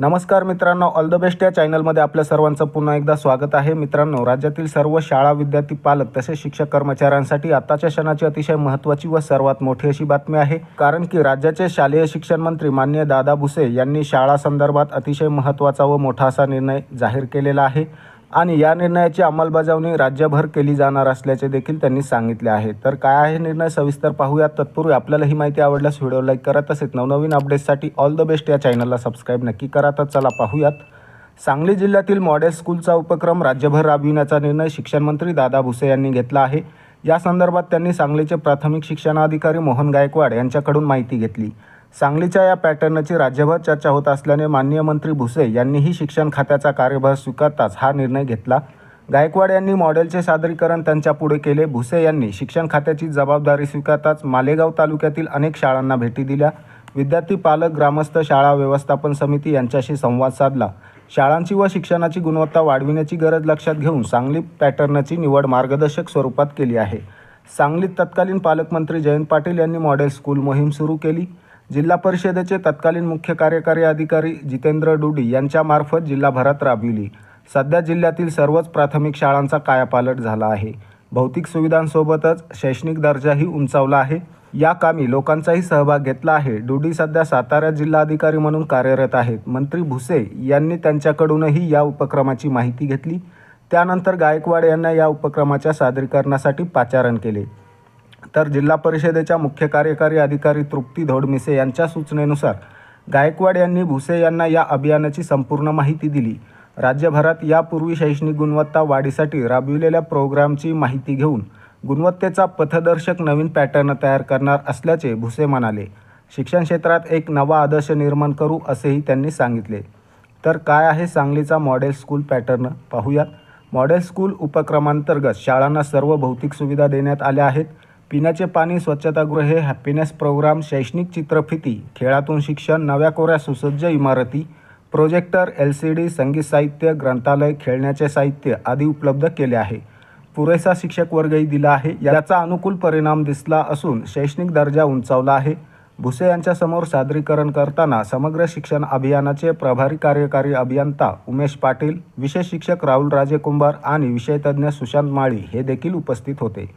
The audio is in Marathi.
नमस्कार मित्रांनो ऑल द बेस्ट या चॅनलमध्ये आपल्या सर्वांचं पुन्हा एकदा स्वागत आहे. मित्रांनो राज्यातील सर्व शाळा विद्यार्थी पालक तसेच शिक्षक कर्मचाऱ्यांसाठी आताच्या क्षणाची अतिशय महत्त्वाची व सर्वात मोठी अशी बातमी आहे. कारण की राज्याचे शालेय शिक्षण मंत्री मान्य दादा भुसे यांनी शाळा संदर्भात अतिशय महत्त्वाचा व मोठा असा निर्णय जाहीर केलेला आहे. आणि या निर्णयाची अंमलबजावणी राज्यभर केली जाणार असल्याचे देखील त्यांनी सांगितले आहे. तर काय आहे निर्णय सविस्तर पाहूयात. तत्पूर्वी आपल्याला ही माहिती आवडल्यास व्हिडिओ लाईक करा तसेच नवनवीन अपडेट्ससाठी ऑल द बेस्ट या चॅनलला सबस्क्राईब नक्की करा. तर चला पाहूयात. सांगली जिल्ह्यातील मॉडेल स्कूलचा उपक्रम राज्यभर राबविण्याचा निर्णय शिक्षण मंत्री दादा भुसे यांनी घेतला आहे. या संदर्भात त्यांनी सांगलीचे प्राथमिक शिक्षणाधिकारी मोहन गायकवाड यांच्याकडून माहिती घेतली. सांगलीच्या या पॅटर्नची राज्यभर चर्चा होत असल्याने माननीय मंत्री भुसे यांनीही शिक्षण खात्याचा कार्यभार स्वीकारताच हा निर्णय घेतला. गायकवाड यांनी मॉडेलचे सादरीकरण त्यांच्या पुढे केले. भुसे यांनी शिक्षण खात्याची जबाबदारी स्वीकारताच मालेगाव तालुक्यातील अनेक शाळांना भेटी दिल्या. विद्यार्थी पालक ग्रामस्थ शाळा व्यवस्थापन समिती यांच्याशी संवाद साधला. शाळांची व शिक्षणाची गुणवत्ता वाढविण्याची गरज लक्षात घेऊन सांगली पॅटर्नची निवड मार्गदर्शक स्वरूपात केली आहे. सांगलीत तत्कालीन पालकमंत्री जयंत पाटील यांनी मॉडेल स्कूल मोहीम सुरू केली. जिल्हा परिषदेचे तत्कालीन मुख्य कार्यकारी अधिकारी जितेंद्र डुडी यांच्यामार्फत जिल्हाभरात राबविली. सध्या जिल्ह्यातील सर्वच प्राथमिक शाळांचा कायापालट झाला आहे. भौतिक सुविधांसोबतच शैक्षणिक दर्जाही उंचावला आहे. या कामी लोकांचाही सहभाग घेतला आहे. डुडी सध्या सातारा जिल्हाधिकारी म्हणून कार्यरत आहेत. मंत्री भुसे यांनी त्यांच्याकडूनही या उपक्रमाची माहिती घेतली. त्यानंतर गायकवाड यांना या उपक्रमाच्या सादरीकरणासाठी पाचारण केले. तर जिल्हा परिषदेच्या मुख्य कार्यकारी अधिकारी तृप्ती धोडमिसे यांच्या सूचनेनुसार गायकवाड यांनी भुसे यांना या अभियानाची संपूर्ण माहिती दिली. राज्यभरात यापूर्वी शैक्षणिक गुणवत्ता वाढीसाठी राबविलेल्या प्रोग्रामची माहिती घेऊन गुणवत्तेचा पथदर्शक नवीन पॅटर्न तयार करणार असल्याचे भुसे म्हणाले. शिक्षण क्षेत्रात एक नवा आदर्श निर्माण करू असेही त्यांनी सांगितले. तर काय आहे सांगलीचा मॉडेल स्कूल पॅटर्न? पाहूयात. मॉडेल स्कूल उपक्रमांतर्गत शाळांना सर्व भौतिक सुविधा देण्यात आल्या आहेत. पिण्याचे पाणी स्वच्छतागृहे हॅपीनेस प्रोग्राम शैक्षणिक चित्रफिती खेळातून शिक्षण नव्या कोऱ्या सुसज्ज इमारती प्रोजेक्टर एल सी डी संगीत साहित्य ग्रंथालय खेळण्याचे साहित्य आदी उपलब्ध केले आहे. पुरेसा शिक्षक वर्गही दिला आहे. याचा अनुकूल परिणाम दिसला असून शैक्षणिक दर्जा उंचावला आहे. भुसे यांच्यासमोर सादरीकरण करताना समग्र शिक्षण अभियानाचे प्रभारी कार्यकारी अभियंता उमेश पाटील विशेष शिक्षक राहुल राजे कुंभार आणि विषयतज्ञ सुशांत माळी हे देखील उपस्थित होते.